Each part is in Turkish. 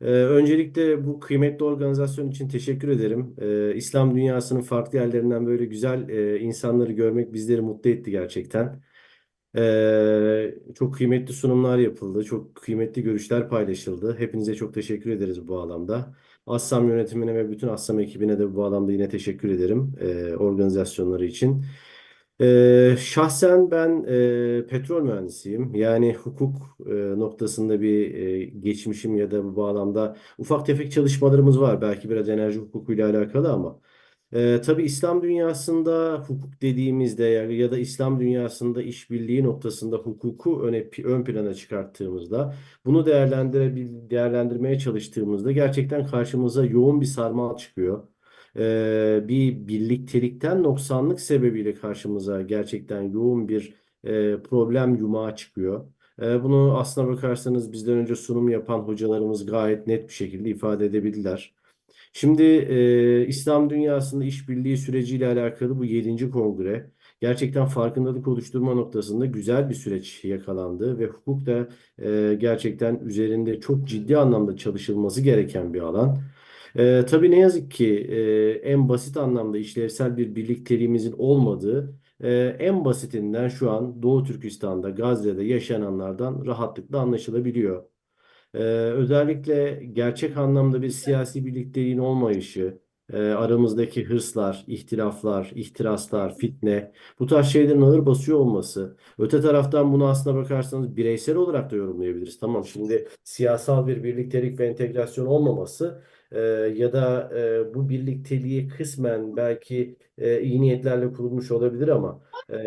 Ee, öncelikle bu kıymetli organizasyon için teşekkür ederim. Ee, İslam dünyasının farklı yerlerinden böyle güzel e, insanları görmek bizleri mutlu etti gerçekten. Ee, çok kıymetli sunumlar yapıldı, çok kıymetli görüşler paylaşıldı. Hepinize çok teşekkür ederiz bu bağlamda. Assam yönetimine ve bütün Assam ekibine de bu bağlamda yine teşekkür ederim e, organizasyonları için. Ee, şahsen ben e, petrol mühendisiyim. Yani hukuk e, noktasında bir e, geçmişim ya da bu bağlamda ufak tefek çalışmalarımız var. Belki biraz enerji hukukuyla alakalı ama. E, tabii İslam dünyasında hukuk dediğimizde ya, da İslam dünyasında işbirliği noktasında hukuku öne, ön plana çıkarttığımızda bunu değerlendirebil, değerlendirmeye çalıştığımızda gerçekten karşımıza yoğun bir sarmal çıkıyor bir birliktelikten noksanlık sebebiyle karşımıza gerçekten yoğun bir problem yumağı çıkıyor. Bunu aslına bakarsanız bizden önce sunum yapan hocalarımız gayet net bir şekilde ifade edebildiler. Şimdi e, İslam dünyasında işbirliği süreciyle alakalı bu yedinci kongre gerçekten farkındalık oluşturma noktasında güzel bir süreç yakalandı ve hukuk da e, gerçekten üzerinde çok ciddi anlamda çalışılması gereken bir alan. Ee, tabii ne yazık ki e, en basit anlamda işlevsel bir birlikteliğimizin olmadığı e, en basitinden şu an Doğu Türkistan'da, Gazze'de yaşananlardan rahatlıkla anlaşılabiliyor. Ee, özellikle gerçek anlamda bir siyasi birlikteliğin olmayışı, e, aramızdaki hırslar, ihtilaflar, ihtiraslar, fitne, bu tarz şeylerin ağır basıyor olması. Öte taraftan bunu aslına bakarsanız bireysel olarak da yorumlayabiliriz. Tamam şimdi siyasal bir birliktelik ve entegrasyon olmaması e, ya da e, bu birlikteliği kısmen belki e, iyi niyetlerle kurulmuş olabilir ama e,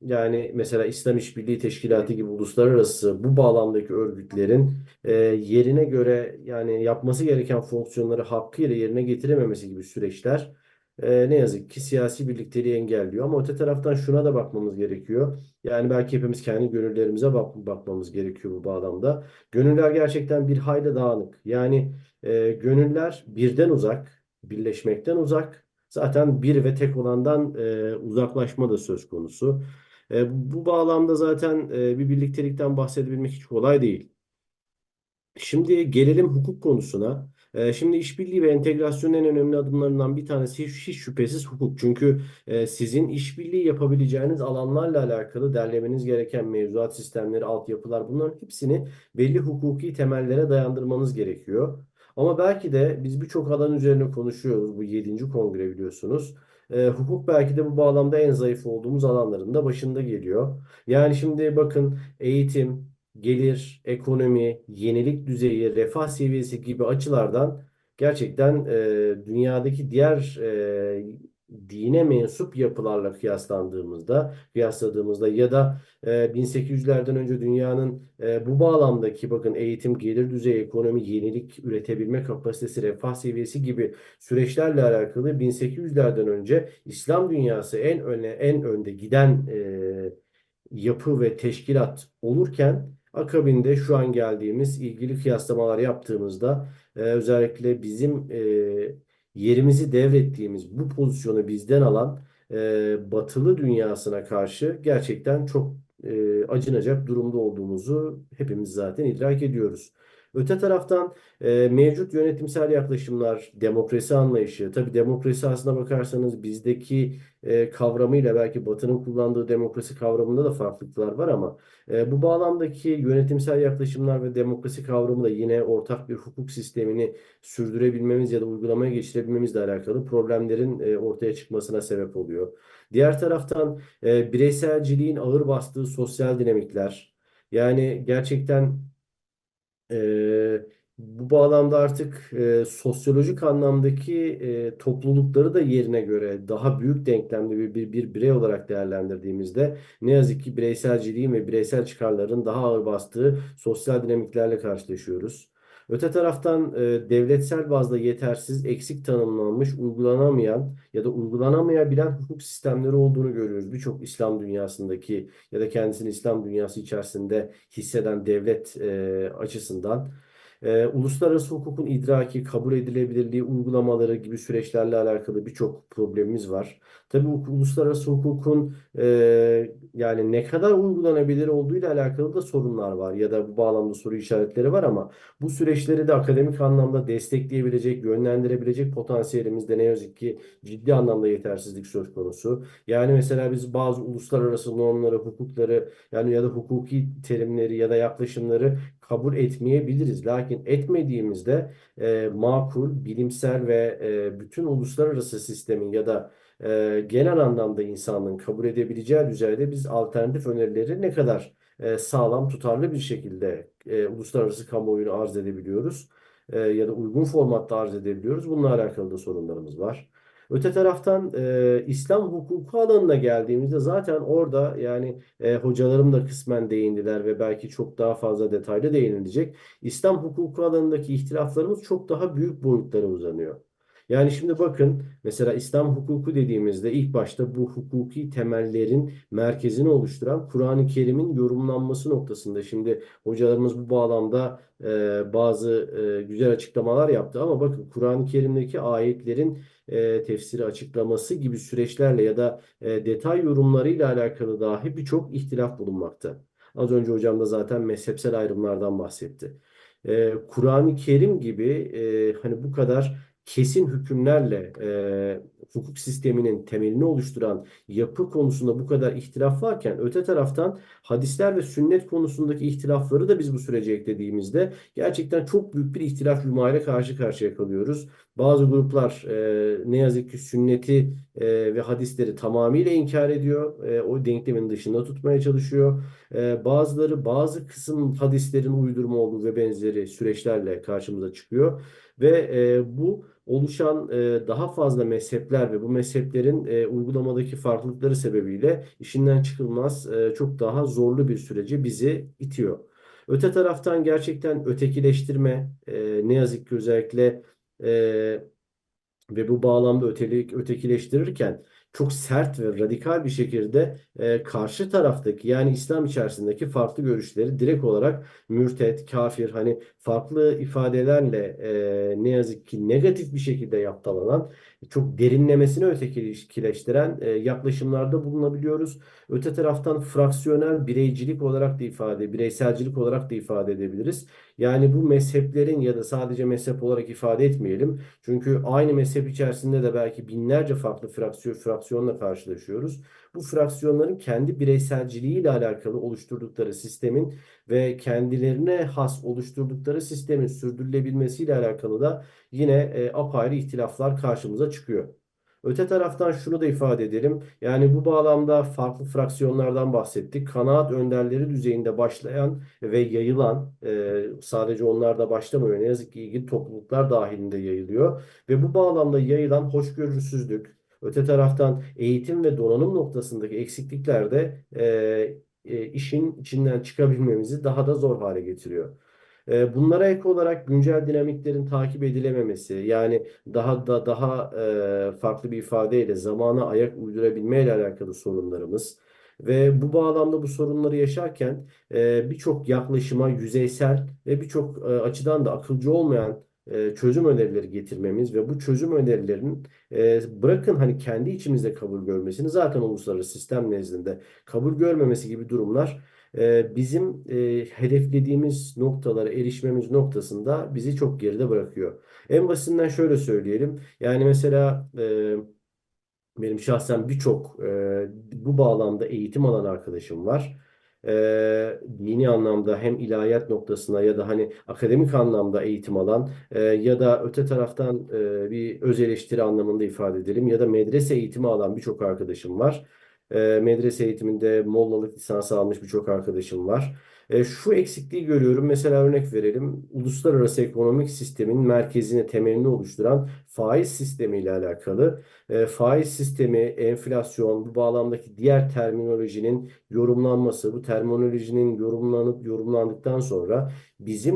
yani mesela İslam İşbirliği Teşkilatı gibi uluslararası bu bağlamdaki örgütlerin e, yerine göre yani yapması gereken fonksiyonları hakkıyla yerine getirememesi gibi süreçler e, ne yazık ki siyasi birlikteliği engelliyor. Ama öte taraftan şuna da bakmamız gerekiyor. Yani belki hepimiz kendi gönüllerimize bak bakmamız gerekiyor bu bağlamda. Gönüller gerçekten bir hayli dağınık. Yani e, gönüller birden uzak, birleşmekten uzak. Zaten bir ve tek olandan e, uzaklaşma da söz konusu. E, bu bağlamda zaten e, bir birliktelikten bahsedebilmek hiç kolay değil. Şimdi gelelim hukuk konusuna. Ee, Şimdi işbirliği ve entegrasyonun en önemli adımlarından bir tanesi hiç, şüphesiz hukuk. Çünkü e, sizin işbirliği yapabileceğiniz alanlarla alakalı derlemeniz gereken mevzuat sistemleri, altyapılar bunların hepsini belli hukuki temellere dayandırmanız gerekiyor. Ama belki de biz birçok alan üzerine konuşuyoruz. Bu yedinci kongre biliyorsunuz. E, hukuk belki de bu bağlamda en zayıf olduğumuz alanların da başında geliyor. Yani şimdi bakın eğitim, gelir, ekonomi, yenilik düzeyi, refah seviyesi gibi açılardan gerçekten e, dünyadaki diğer e, dine mensup yapılarla kıyaslandığımızda, kıyasladığımızda ya da e, 1800'lerden önce dünyanın e, bu bağlamdaki bakın eğitim, gelir düzeyi, ekonomi, yenilik üretebilme kapasitesi, refah seviyesi gibi süreçlerle alakalı 1800'lerden önce İslam dünyası en öne en önde giden e, yapı ve teşkilat olurken Akabinde şu an geldiğimiz ilgili kıyaslamalar yaptığımızda e, özellikle bizim e, yerimizi devrettiğimiz bu pozisyonu bizden alan e, batılı dünyasına karşı gerçekten çok e, acınacak durumda olduğumuzu hepimiz zaten idrak ediyoruz. Öte taraftan e, mevcut yönetimsel yaklaşımlar, demokrasi anlayışı, tabii demokrasi aslına bakarsanız bizdeki e, kavramıyla belki Batı'nın kullandığı demokrasi kavramında da farklılıklar var ama e, bu bağlamdaki yönetimsel yaklaşımlar ve demokrasi kavramı da yine ortak bir hukuk sistemini sürdürebilmemiz ya da uygulamaya geçirebilmemizle alakalı problemlerin e, ortaya çıkmasına sebep oluyor. Diğer taraftan e, bireyselciliğin ağır bastığı sosyal dinamikler, yani gerçekten ee, bu bağlamda artık e, sosyolojik anlamdaki e, toplulukları da yerine göre daha büyük denklemde bir, bir, bir birey olarak değerlendirdiğimizde ne yazık ki bireyselciliğin ve bireysel çıkarların daha ağır bastığı sosyal dinamiklerle karşılaşıyoruz. Öte taraftan e, devletsel bazda yetersiz, eksik tanımlanmış, uygulanamayan ya da uygulanamayabilen hukuk sistemleri olduğunu görüyoruz. Birçok İslam dünyasındaki ya da kendisini İslam dünyası içerisinde hisseden devlet e, açısından. E, uluslararası hukukun idraki, kabul edilebilirliği, uygulamaları gibi süreçlerle alakalı birçok problemimiz var. Tabii uluslararası hukukun e, yani ne kadar uygulanabilir olduğuyla alakalı da sorunlar var ya da bu bağlamda soru işaretleri var ama bu süreçleri de akademik anlamda destekleyebilecek, yönlendirebilecek potansiyelimizde ne yazık ki ciddi anlamda yetersizlik söz konusu. Yani mesela biz bazı uluslararası normları, hukukları yani ya da hukuki terimleri ya da yaklaşımları kabul etmeyebiliriz. Lakin etmediğimizde e, makul, bilimsel ve e, bütün uluslararası sistemin ya da e, genel anlamda insanlığın kabul edebileceği düzeyde biz alternatif önerileri ne kadar e, sağlam, tutarlı bir şekilde e, uluslararası kamuoyuna arz edebiliyoruz e, ya da uygun formatta arz edebiliyoruz. Bununla alakalı da sorunlarımız var. Öte taraftan e, İslam hukuku alanına geldiğimizde zaten orada yani e, hocalarım da kısmen değindiler ve belki çok daha fazla detaylı değinilecek. İslam hukuku alanındaki ihtilaflarımız çok daha büyük boyutlara uzanıyor. Yani şimdi bakın mesela İslam hukuku dediğimizde ilk başta bu hukuki temellerin merkezini oluşturan Kur'an-ı Kerim'in yorumlanması noktasında. Şimdi hocalarımız bu bağlamda e, bazı e, güzel açıklamalar yaptı ama bakın Kur'an-ı Kerim'deki ayetlerin e, tefsiri açıklaması gibi süreçlerle ya da e, detay yorumlarıyla alakalı dahi birçok ihtilaf bulunmakta. Az önce hocam da zaten mezhepsel ayrımlardan bahsetti. E, Kur'an-ı Kerim gibi e, hani bu kadar kesin hükümlerle e, hukuk sisteminin temelini oluşturan yapı konusunda bu kadar ihtilaf varken öte taraftan hadisler ve sünnet konusundaki ihtilafları da biz bu sürece eklediğimizde gerçekten çok büyük bir ihtilaf yumağıyla karşı karşıya kalıyoruz. Bazı gruplar e, ne yazık ki sünneti e, ve hadisleri tamamıyla inkar ediyor. E, o denklemin dışında tutmaya çalışıyor. E, bazıları bazı kısım hadislerin uydurma olduğu ve benzeri süreçlerle karşımıza çıkıyor. Ve e, bu oluşan e, daha fazla mezhepler ve bu mezheplerin e, uygulamadaki farklılıkları sebebiyle işinden çıkılmaz e, çok daha zorlu bir sürece bizi itiyor. Öte taraftan gerçekten ötekileştirme e, ne yazık ki özellikle e, ve bu bağlamda ötelik, ötekileştirirken çok sert ve radikal bir şekilde e, karşı taraftaki yani İslam içerisindeki farklı görüşleri direkt olarak mürtet, kafir hani farklı ifadelerle e, ne yazık ki negatif bir şekilde yaptalanan çok derinlemesine ötekileştiren e, yaklaşımlarda bulunabiliyoruz. Öte taraftan fraksiyonel bireycilik olarak da ifade, bireyselcilik olarak da ifade edebiliriz. Yani bu mezheplerin ya da sadece mezhep olarak ifade etmeyelim. Çünkü aynı mezhep içerisinde de belki binlerce farklı fraksiyon, fraksiyonla karşılaşıyoruz. Bu fraksiyonların kendi bireyselciliğiyle alakalı oluşturdukları sistemin ve kendilerine has oluşturdukları sistemin sürdürülebilmesiyle alakalı da yine e, apayrı ihtilaflar karşımıza çıkıyor. Öte taraftan şunu da ifade edelim. Yani bu bağlamda farklı fraksiyonlardan bahsettik. Kanaat önderleri düzeyinde başlayan ve yayılan e, sadece onlar da başlamıyor. Ne yazık ki ilgili topluluklar dahilinde yayılıyor. Ve bu bağlamda yayılan hoşgörüsüzlük, öte taraftan eğitim ve donanım noktasındaki eksiklikler de e, e, işin içinden çıkabilmemizi daha da zor hale getiriyor. E, bunlara ek olarak güncel dinamiklerin takip edilememesi, yani daha da daha e, farklı bir ifadeyle zamana ayak uydurabilme ile alakalı sorunlarımız ve bu bağlamda bu sorunları yaşarken e, birçok yaklaşıma yüzeysel ve birçok e, açıdan da akılcı olmayan çözüm önerileri getirmemiz ve bu çözüm önerilerinin e, bırakın hani kendi içimizde kabul görmesini zaten uluslararası sistem nezdinde kabul görmemesi gibi durumlar e, bizim hedeflediğimiz noktalara erişmemiz noktasında bizi çok geride bırakıyor. En basitinden şöyle söyleyelim. Yani mesela benim şahsen birçok bu bağlamda eğitim alan arkadaşım var e, dini anlamda hem ilahiyat noktasına ya da hani akademik anlamda eğitim alan e, ya da öte taraftan e, bir öz eleştiri anlamında ifade edelim ya da medrese eğitimi alan birçok arkadaşım var. E, medrese eğitiminde mollalık lisansı almış birçok arkadaşım var. E, şu eksikliği görüyorum. Mesela örnek verelim. Uluslararası ekonomik sistemin merkezini, temelini oluşturan faiz sistemi ile alakalı. E, faiz sistemi, enflasyon, bu bağlamdaki diğer terminolojinin yorumlanması, bu terminolojinin yorumlanıp yorumlandıktan sonra bizim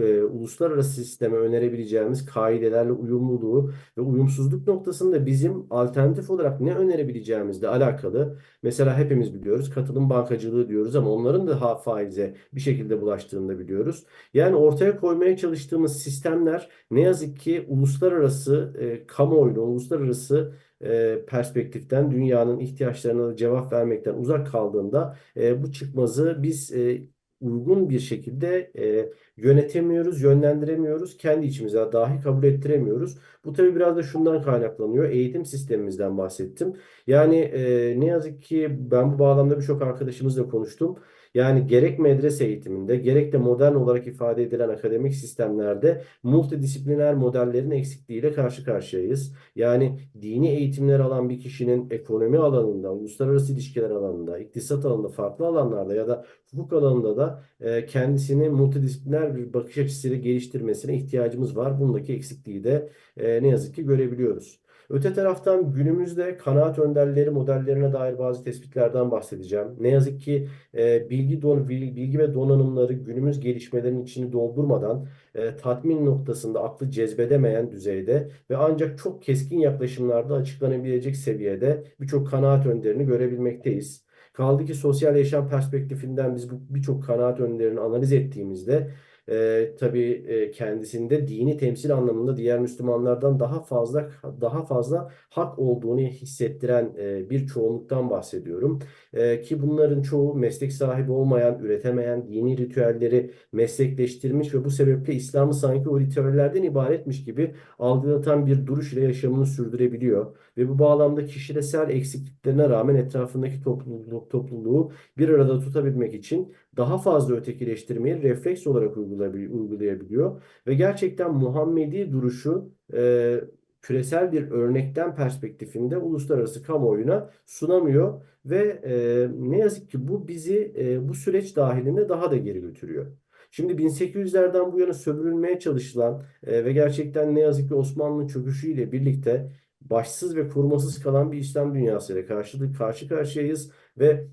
e, uluslararası sisteme önerebileceğimiz kaidelerle uyumluluğu ve uyumsuzluk noktasında bizim alternatif olarak ne önerebileceğimizle alakalı. Mesela hepimiz biliyoruz katılım bankacılığı diyoruz ama onların da faize bir şekilde bulaştığını da biliyoruz. Yani ortaya koymaya çalıştığımız sistemler ne yazık ki uluslararası e, kamuoyunu, uluslararası e, perspektiften dünyanın ihtiyaçlarına cevap vermekten uzak kaldığında e, bu çıkmazı biz e, uygun bir şekilde e, yönetemiyoruz, yönlendiremiyoruz, kendi içimize dahi kabul ettiremiyoruz. Bu tabii biraz da şundan kaynaklanıyor. Eğitim sistemimizden bahsettim. Yani e, ne yazık ki ben bu bağlamda birçok arkadaşımızla konuştum. Yani gerek medrese eğitiminde gerek de modern olarak ifade edilen akademik sistemlerde multidisipliner modellerin eksikliğiyle karşı karşıyayız. Yani dini eğitimler alan bir kişinin ekonomi alanında, uluslararası ilişkiler alanında, iktisat alanında, farklı alanlarda ya da hukuk alanında da kendisini multidisipliner bir bakış açısıyla geliştirmesine ihtiyacımız var. Bundaki eksikliği de e, ne yazık ki görebiliyoruz. Öte taraftan günümüzde kanaat önderleri modellerine dair bazı tespitlerden bahsedeceğim. Ne yazık ki e, bilgi don bilgi ve donanımları günümüz gelişmelerin içini doldurmadan e, tatmin noktasında aklı cezbedemeyen düzeyde ve ancak çok keskin yaklaşımlarda açıklanabilecek seviyede birçok kanaat önderini görebilmekteyiz. Kaldı ki sosyal yaşam perspektifinden biz birçok kanaat önderini analiz ettiğimizde e, tabii e, kendisinde dini temsil anlamında diğer Müslümanlardan daha fazla daha fazla hak olduğunu hissettiren e, bir çoğunluktan bahsediyorum. E, ki bunların çoğu meslek sahibi olmayan, üretemeyen dini ritüelleri meslekleştirmiş ve bu sebeple İslam'ı sanki o ritüellerden ibaretmiş gibi algılatan bir duruş ile yaşamını sürdürebiliyor. Ve bu bağlamda kişisel eksikliklerine rağmen etrafındaki topluluk, topluluğu bir arada tutabilmek için daha fazla ötekileştirmeyi refleks olarak uygulayabiliyor. Ve gerçekten Muhammedi duruşu e, küresel bir örnekten perspektifinde uluslararası kamuoyuna sunamıyor ve e, ne yazık ki bu bizi e, bu süreç dahilinde daha da geri götürüyor. Şimdi 1800'lerden bu yana sömürülmeye çalışılan e, ve gerçekten ne yazık ki Osmanlı'nın çöküşüyle birlikte başsız ve korumasız kalan bir İslam dünyasıyla karşı, karşı karşıyayız ve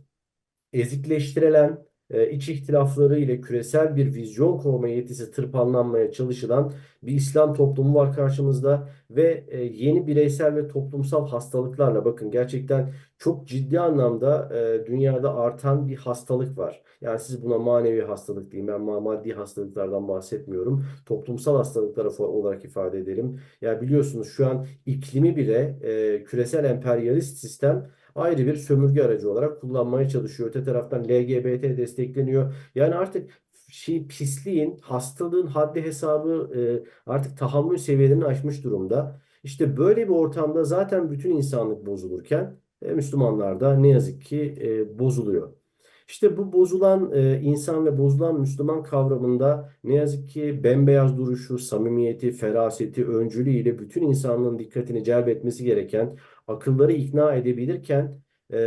ezikleştirilen, iç ihtilafları ile küresel bir vizyon koruma yetisi tırpanlanmaya çalışılan bir İslam toplumu var karşımızda ve e, yeni bireysel ve toplumsal hastalıklarla bakın gerçekten çok ciddi anlamda e, dünyada artan bir hastalık var. Yani siz buna manevi hastalık deyin. Ben maddi hastalıklardan bahsetmiyorum. Toplumsal hastalıklar olarak ifade edelim. Yani biliyorsunuz şu an iklimi bile küresel emperyalist sistem ayrı bir sömürge aracı olarak kullanmaya çalışıyor. Öte taraftan LGBT destekleniyor. Yani artık şey pisliğin, hastalığın haddi hesabı e, artık tahammül seviyelerini aşmış durumda. İşte böyle bir ortamda zaten bütün insanlık bozulurken e, Müslümanlar da ne yazık ki e, bozuluyor. İşte bu bozulan e, insan ve bozulan Müslüman kavramında ne yazık ki bembeyaz duruşu, samimiyeti, feraseti, öncülüğü ile bütün insanlığın dikkatini celbetmesi gereken akılları ikna edebilirken e,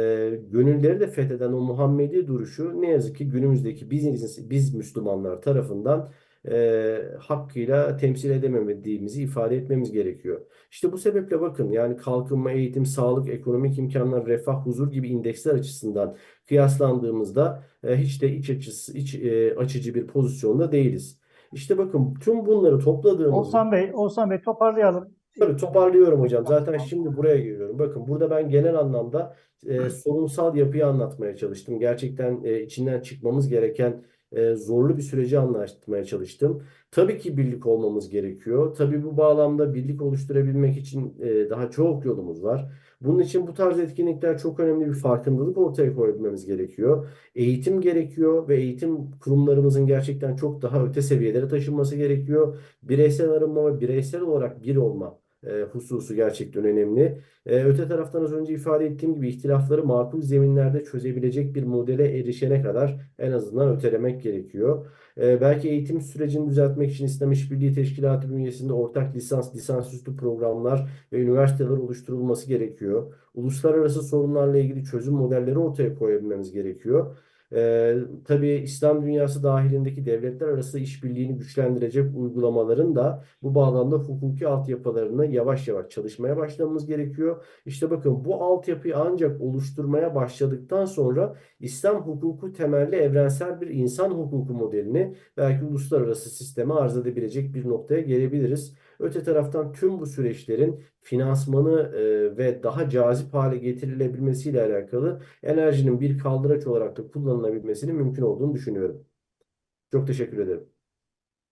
gönülleri de fetheden o Muhammedi duruşu ne yazık ki günümüzdeki biz, biz Müslümanlar tarafından e, hakkıyla temsil edemediğimizi ifade etmemiz gerekiyor. İşte bu sebeple bakın yani kalkınma, eğitim, sağlık, ekonomik imkanlar, refah, huzur gibi indeksler açısından kıyaslandığımızda e, hiç de iç açısı, iç e, açıcı bir pozisyonda değiliz. İşte bakın tüm bunları topladığımızda Oğuzhan Bey, Oğuzhan Bey toparlayalım. Tabii toparlıyorum hocam. Zaten şimdi buraya geliyorum. Bakın burada ben genel anlamda e, sorumsal yapıyı anlatmaya çalıştım. Gerçekten e, içinden çıkmamız gereken e, zorlu bir süreci anlatmaya çalıştım. Tabii ki birlik olmamız gerekiyor. Tabii bu bağlamda birlik oluşturabilmek için e, daha çok yolumuz var. Bunun için bu tarz etkinlikler çok önemli bir farkındalık ortaya koyabilmemiz gerekiyor. Eğitim gerekiyor ve eğitim kurumlarımızın gerçekten çok daha öte seviyelere taşınması gerekiyor. Bireysel arınma ve bireysel olarak bir olma e, hususu gerçekten önemli. E, öte taraftan az önce ifade ettiğim gibi ihtilafları makul zeminlerde çözebilecek bir modele erişene kadar en azından ötelemek gerekiyor. E, belki eğitim sürecini düzeltmek için İslam İşbirliği Teşkilatı bünyesinde ortak lisans, lisansüstü programlar ve üniversiteler oluşturulması gerekiyor. Uluslararası sorunlarla ilgili çözüm modelleri ortaya koyabilmemiz gerekiyor. Ee, tabii İslam dünyası dahilindeki devletler arası işbirliğini güçlendirecek uygulamaların da bu bağlamda hukuki altyapılarını yavaş yavaş çalışmaya başlamamız gerekiyor. İşte bakın bu altyapıyı ancak oluşturmaya başladıktan sonra İslam hukuku temelli evrensel bir insan hukuku modelini belki uluslararası sisteme arz edebilecek bir noktaya gelebiliriz. Öte taraftan tüm bu süreçlerin finansmanı e, ve daha cazip hale getirilebilmesiyle alakalı enerjinin bir kaldıraç olarak da kullanılabilmesinin mümkün olduğunu düşünüyorum. Çok teşekkür ederim.